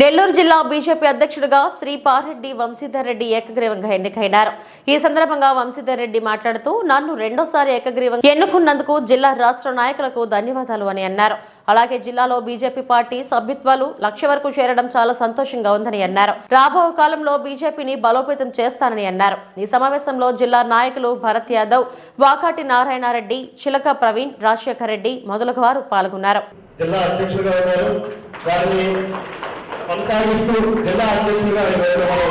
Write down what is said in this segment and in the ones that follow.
నెల్లూరు జిల్లా బీజేపీ అధ్యక్షుడిగా శ్రీ పారెడ్డి వంశీధర్ రెడ్డి ఏకగ్రీవంగా ఎన్నికైనారు. ఈ సందర్భంగా వంశీధర్ రెడ్డి మాట్లాడుతూ నన్ను రెండోసారి ఏకగ్రీవంగా ఎన్నుకున్నందుకు జిల్లా రాష్ట్ర నాయకులకు ధన్యవాదాలు అని అన్నారు. అలాగే జిల్లాలో బీజేపీ పార్టీ సభ్యత్వాలు లక్ష వరకు చేరడం చాలా సంతోషంగా ఉందని అన్నారు. రాబో కాలంలో బీజేపీని బలోపేతం చేస్తానని అన్నారు. ఈ సమావేశంలో జిల్లా నాయకులు భరత్ యాదవ్ వాకాటి నారాయణారెడ్డి చిలక ప్రవీణ్ రాజశేఖర్ రెడ్డి మొదలగు వారు పాల్గొన్నారు. జిల్లా అధ్యక్షులుగా ఉన్నారు. కొనసాగిస్తూ జిల్లా అధ్యక్షులుగా ఈరోజు మనం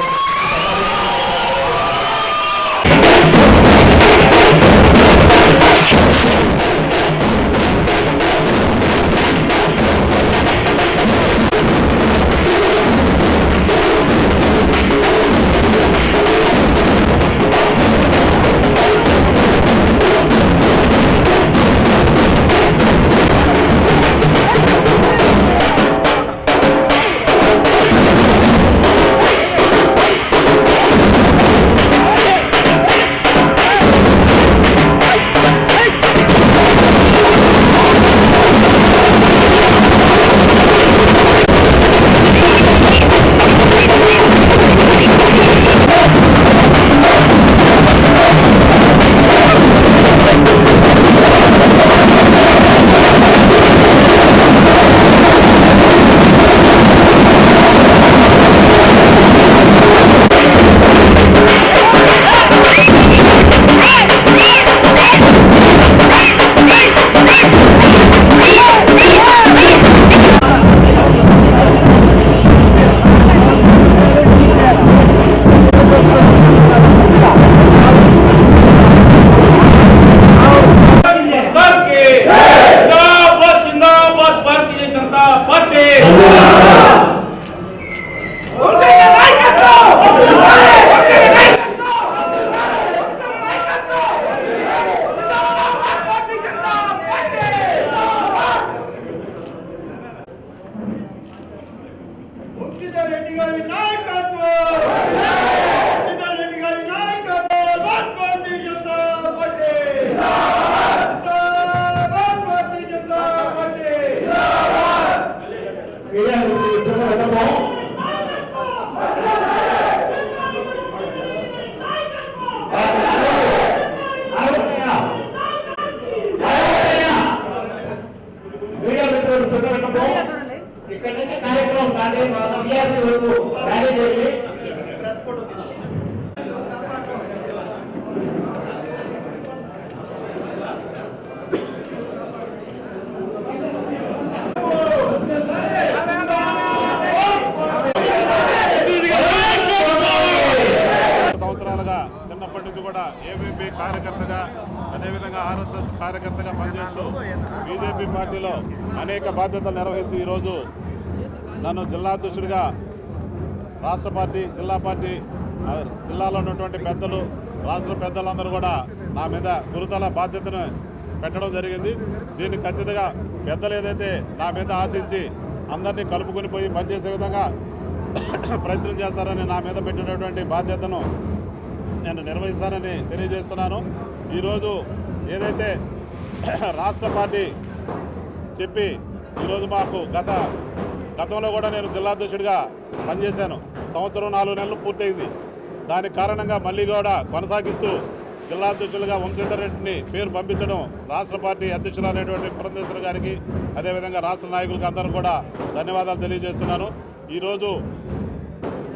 ఇక్కడ నుంచి కార్యక్రమం స్టార్ట్ అయ్యి మన విఆర్సీ వరకు నుంచి కూడా ఏబీపీ కార్యకర్తగా అదేవిధంగా ఆర్ఎస్ఎస్ కార్యకర్తగా పనిచేస్తూ బీజేపీ పార్టీలో అనేక బాధ్యతలు నిర్వహించి ఈరోజు నన్ను జిల్లా అధ్యక్షుడిగా రాష్ట్ర పార్టీ జిల్లా పార్టీ జిల్లాలో ఉన్నటువంటి పెద్దలు రాష్ట్ర పెద్దలందరూ కూడా నా మీద గురుతల బాధ్యతను పెట్టడం జరిగింది. దీన్ని ఖచ్చితంగా పెద్దలు ఏదైతే నా మీద ఆశించి అందరినీ కలుపుకొని పోయి పనిచేసే విధంగా ప్రయత్నం చేస్తారని నా మీద పెట్టినటువంటి బాధ్యతను నేను నిర్వహిస్తానని తెలియజేస్తున్నాను. ఈరోజు ఏదైతే రాష్ట్ర పార్టీ చెప్పి ఈరోజు మాకు గత గతంలో కూడా నేను జిల్లా అధ్యక్షుడిగా పనిచేశాను. సంవత్సరం నాలుగు నెలలు పూర్తయింది. దానికి కారణంగా మళ్ళీ కూడా కొనసాగిస్తూ జిల్లా అధ్యక్షులుగా వంశీధర్ రెడ్డిని పేరు పంపించడం రాష్ట్ర పార్టీ అధ్యక్షులైనటువంటి పురంధేశ్వర గారికి అదేవిధంగా రాష్ట్ర నాయకులకు అందరూ కూడా ధన్యవాదాలు తెలియజేస్తున్నాను. ఈరోజు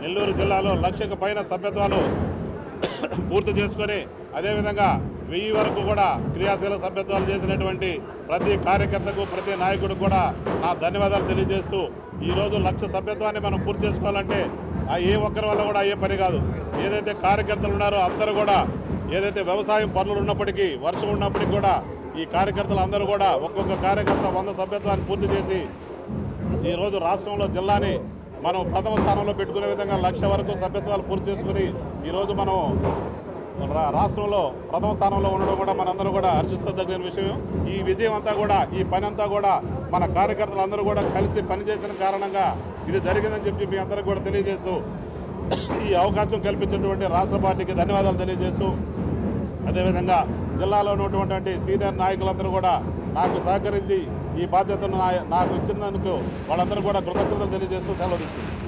నెల్లూరు జిల్లాలో లక్షకు పైన సభ్యత్వాలు పూర్తి చేసుకొని అదేవిధంగా వెయ్యి వరకు కూడా క్రియాశీల సభ్యత్వాలు చేసినటువంటి ప్రతి కార్యకర్తకు ప్రతి నాయకుడు కూడా నా ధన్యవాదాలు తెలియజేస్తూ ఈరోజు లక్ష సభ్యత్వాన్ని మనం పూర్తి చేసుకోవాలంటే ఆ ఏ ఒక్కరి వల్ల కూడా అయ్యే పని కాదు. ఏదైతే కార్యకర్తలు ఉన్నారో అందరూ కూడా ఏదైతే వ్యవసాయం పనులు ఉన్నప్పటికీ వర్షం ఉన్నప్పటికీ కూడా ఈ కార్యకర్తలు అందరూ కూడా ఒక్కొక్క కార్యకర్త వంద సభ్యత్వాన్ని పూర్తి చేసి ఈరోజు రాష్ట్రంలో జిల్లాని మనం ప్రథమ స్థానంలో పెట్టుకునే విధంగా లక్ష వరకు సభ్యత్వాలు పూర్తి చేసుకుని ఈరోజు మనం రా- రాష్ట్రంలో ప్రథమ స్థానంలో ఉండడం కూడా మనందరూ కూడా హర్షిస్తదగిన విషయం. ఈ విజయం అంతా కూడా ఈ పని అంతా కూడా మన కార్యకర్తలందరూ కూడా కలిసి పనిచేసిన కారణంగా ఇది జరిగిందని చెప్పి మీ అందరికీ కూడా తెలియజేస్తూ ఈ అవకాశం కల్పించినటువంటి రాష్ట్ర పార్టీకి ధన్యవాదాలు తెలియజేస్తూ అదేవిధంగా జిల్లాలో ఉన్నటువంటి సీనియర్ నాయకులందరూ కూడా నాకు సహకరించి ఈ బాధ్యతను నా- నాకు ఇచ్చినందుకు వాళ్ళందరూ కూడా కృతజ్ఞతలు తెలియజేస్తూ సెలవు తీసుకుంటాను